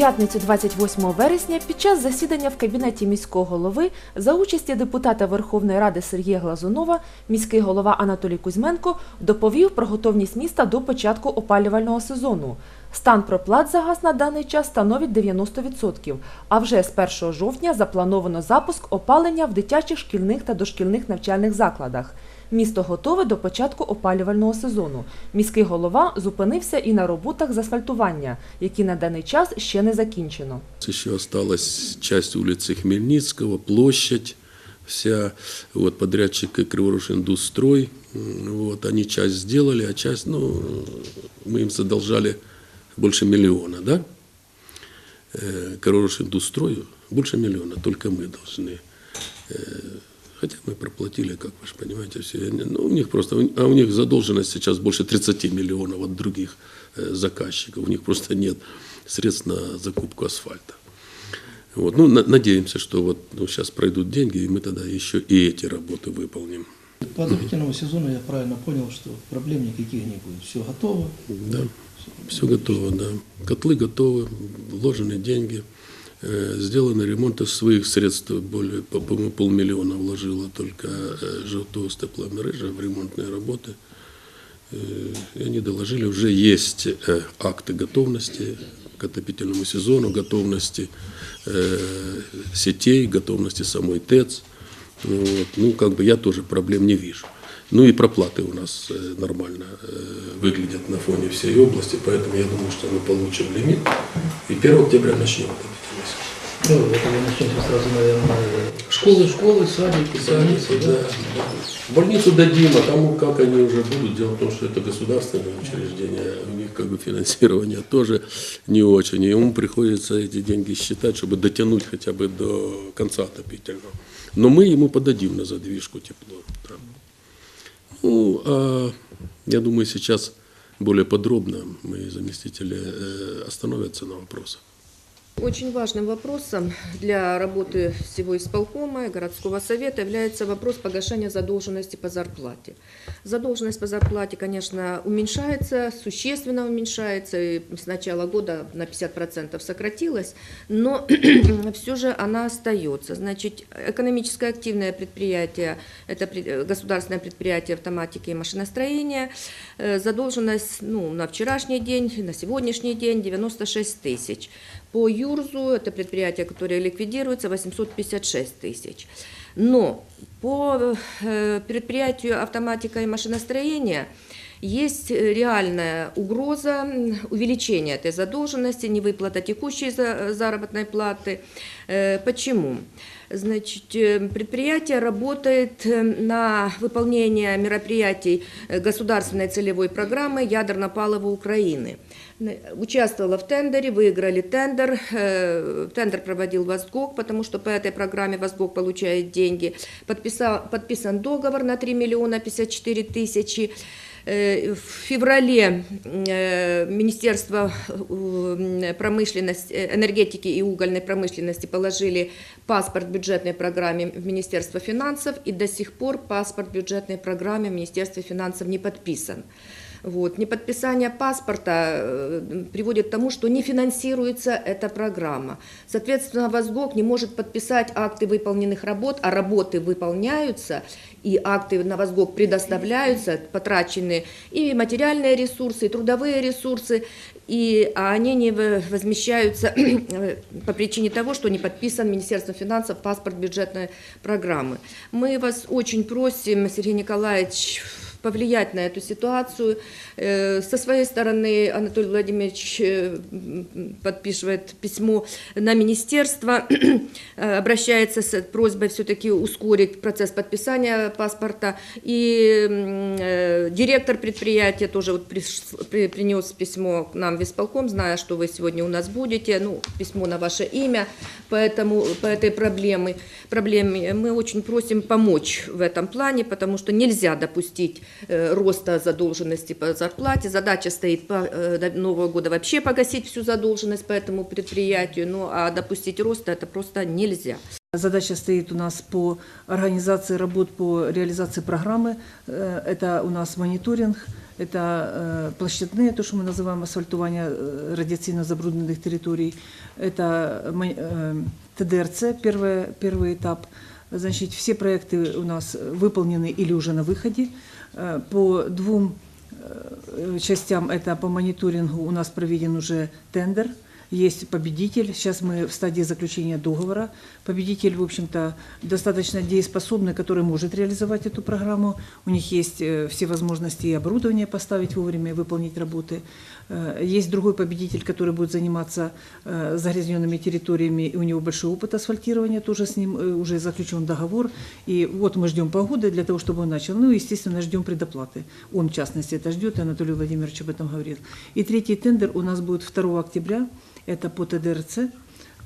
п'ятницю 28 вересня під час засідання в кабінеті міського голови за участі депутата Верховної Ради Сергія Глазунова міський голова Анатолій Кузьменко доповів про готовність міста до початку опалювального сезону. Стан проплат за газ на даний час становить 90%, а вже з 1 жовтня заплановано запуск опалення в дитячих шкільних та дошкільних навчальних закладах. Місто готове до початку опалювального сезону. Міський голова зупинився і на роботах з асфальтування, які на даний час ще не закінчено. Еще осталась часть улицы Хмельницкого, площадь вся, вот подрядчик Криворуш Индустрой, м, вот, они часть сделали, а часть, ну, мы им задолжали больше миллиона, да? Э, Криворуш Индустрою больше миллиона, только мы должны. Хотя мы проплатили, как вы же понимаете, все. Ну, у них просто, а у них задолженность сейчас больше 30 миллионов от других э, заказчиков. У них просто нет средств на закупку асфальта. Вот. Ну, на- надеемся, что вот ну, сейчас пройдут деньги, и мы тогда еще и эти работы выполним. По отопительному сезону я правильно понял, что проблем никаких не будет. Все готово. Да, все готово, да. Котлы готовы, вложены деньги, сделаны ремонт из своих средств, более, по- по-моему, полмиллиона вложила только э, ЖТО с тепломережа в ремонтные работы. Э, И они доложили, уже есть э, акты готовности к отопительному сезону, готовности э, сетей, готовности самой ТЭЦ. Вот. ну, как бы я тоже проблем не вижу. Ну и проплаты у нас э, нормально э, выглядят на фоне всей области, поэтому я думаю, что мы получим лимит. И 1 октября начнем сезон. Ну, это мы начнем сразу, наверное, Школы, школы, садики, Больницу, больницы, да. Больницу дадим, а там как они уже будут. Дело в том, что это государственное учреждение, у них как бы финансирование тоже не очень. И ему приходится эти деньги считать, чтобы дотянуть хотя бы до конца отопительного. Но мы ему подадим на задвижку тепло. да. Ну, а я думаю, сейчас более подробно мои заместители э, остановятся на вопросах. Очень важным вопросом для работы всего исполкома и городского совета является вопрос погашения задолженности по зарплате. Задолженность по зарплате, конечно, уменьшается, существенно уменьшается, и с начала года на 50% сократилась, но все же она остается. Значит, экономически активное предприятие, это государственное предприятие автоматики и машиностроения, э, задолженность ну, на вчерашний день, на сегодняшний день 96 тысяч. По Юрзу, это предприятие, которое ликвидируется, 856 тысяч. Но по э, предприятию автоматика и машиностроения есть э, реальная угроза увеличения этой задолженности, невыплата текущей за- заработной платы. Э, Почему? Значит, э, предприятие работает э, на выполнение мероприятий э, государственной целевой программы «Ядерно-палово Украины». Участвовала в тендере, выиграли тендер. Тендер проводил Востгок, потому что по этой программе Востгок получает деньги. Подписал, подписан договор на 3 миллиона 54 тысячи. Э, В феврале э, Министерство э, промышленности, энергетики и угольной промышленности положили паспорт бюджетной программе в Министерство финансов, и до сих пор паспорт бюджетной программе в Министерстве финансов не подписан. Вот. Неподписание паспорта э, приводит к тому, что не финансируется эта программа. Соответственно, Возгок не может подписать акты выполненных работ, а работы выполняются, и акты на Возгок предоставляются, потрачены и материальные ресурсы, и трудовые ресурсы, и, а они не возмещаются по причине того, что не подписан Министерством финансов паспорт бюджетной программы. Мы вас очень просим, Сергей Николаевич, повлиять на эту ситуацию. Э, Со своей стороны Анатолий Владимирович э, подписывает письмо на министерство, э, обращается с просьбой все-таки ускорить процесс подписания паспорта. И директор предприятия тоже вот принес письмо к нам в исполком, зная, что вы сегодня у нас будете, ну, письмо на ваше имя, поэтому по этой проблеме, проблеме мы очень просим помочь в этом плане, потому что нельзя допустить роста задолженности по зарплате. Задача стоит по, э, до Нового года вообще погасить всю задолженность по этому предприятию, ну а допустить роста это просто нельзя. Задача стоит у нас по организации работ по реализации программы. Э, Это у нас мониторинг, это э, площадные, то, что мы называем асфальтування э, радиаційно забрудненных территорий. Это э, ТДРЦ, первый, первый этап. Значит, все проекты у нас выполнены или уже на выходе. Э, По двум э, частям, это по мониторингу. У нас проведен уже тендер – есть победитель. Сейчас мы в стадии заключения договора. Победитель, в общем-то, достаточно дееспособный, который может реализовать эту программу. У них есть э, все возможности и оборудование поставить вовремя, и выполнить работы. Э, Есть другой победитель, который будет заниматься э, загрязненными территориями, и у него большой опыт асфальтирования, тоже с ним уже заключен договор. И вот мы ждем погоды для того, чтобы он начал. Ну, естественно, ждем предоплаты. Он, в частности, это ждет, и Анатолий Владимирович об этом говорил. И третий тендер у нас будет 2 октября, это по ТДРЦ.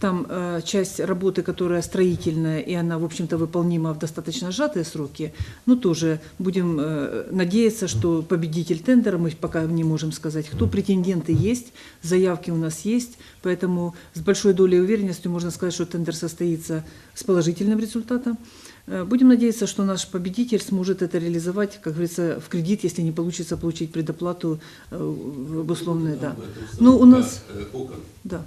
Там э, часть работы, которая строительная, и она, в общем-то, выполнима в достаточно сжатые сроки. Ну, тоже будем э, надеяться, что победитель тендера, мы пока не можем сказать, кто претенденты есть, заявки у нас есть, поэтому с большой долей уверенности можно сказать, что тендер состоится с положительным результатом. Э, Будем надеяться, что наш победитель сможет это реализовать, как говорится, в кредит, если не получится получить предоплату э, в обусловленные, да. Ну, у нас, да.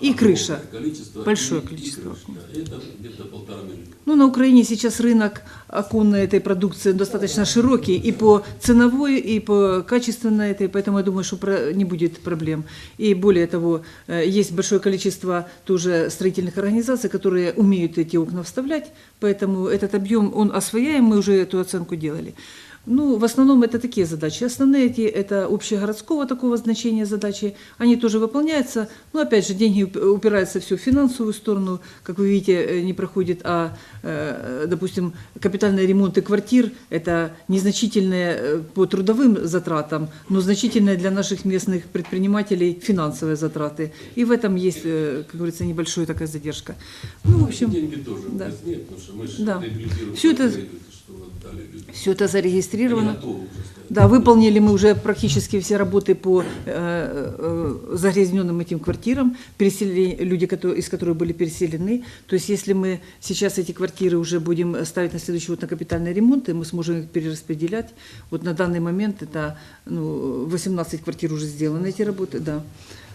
И крыша. Количество, Большое и- и количество крыша, да. Это где-то полтора миллиона. Ну, на Украине сейчас рынок оконной этой продукции достаточно широкий и по ценовой, и по качественной этой, поэтому я думаю, что не будет проблем. И более того, э, есть большое количество тоже строительных организаций, которые умеют эти окна вставлять, поэтому этот объем, он освояем, мы уже эту оценку делали. Ну, в основном это такие задачи. Основные эти это общегородского такого значения задачи. Они тоже выполняются. Но опять же, деньги уп- упираются все в финансовую сторону. Как вы видите, э, не проходит, а, э, допустим, капитальные ремонты квартир – это незначительные э, по трудовым затратам, но значительные для наших местных предпринимателей финансовые затраты. И в этом есть, как говорится, небольшая такая задержка. Ну, в общем, деньги тоже да. возьмет, потому что мы же Да. Всё это- все это зарегистрировано. Да, выполнили мы уже практически все работы по э, э, загрязненным этим квартирам, пересели, люди, которые, из которых были переселены. То есть если мы сейчас эти квартиры уже будем ставить на следующий год на капитальные ремонты, мы сможем их перераспределять. Вот на данный момент это ну, 18 квартир уже сделаны, эти работы, да.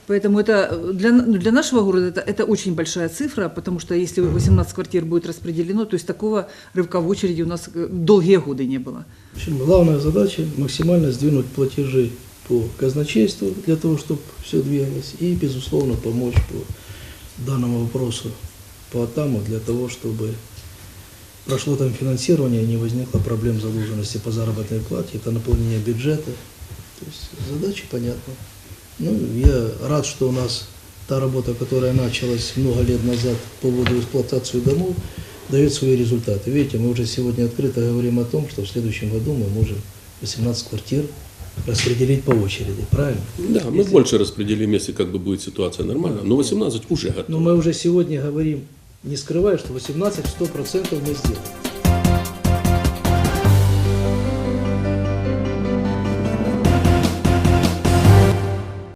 Поэтому это для, ну, для нашего города это, это очень большая цифра, потому что если 18 квартир будет распределено, то есть такого рывка в очереди у нас э, долгие годы не было. В общем, главная задача максимально сдвинуть платежи по казначейству для того, чтобы все двигалось, и, безусловно, помочь по данному вопросу по АТАМу для того, чтобы прошло там финансирование, не возникло проблем задолженности по заработной плате, это наполнение бюджета. То есть задача понятна. Ну, я рад, что у нас та работа, которая началась много лет назад по поводу эксплуатации домов, дает свои результаты. Видите, мы уже сегодня открыто говорим о том, что в следующем году мы можем 18 квартир распределить по очереди, правильно? Да, мы больше распределим, если как бы будет ситуация нормальная. Но 18 уже готовы. Но мы уже сегодня говорим, не скрывая, что 18 100% мы сделаем.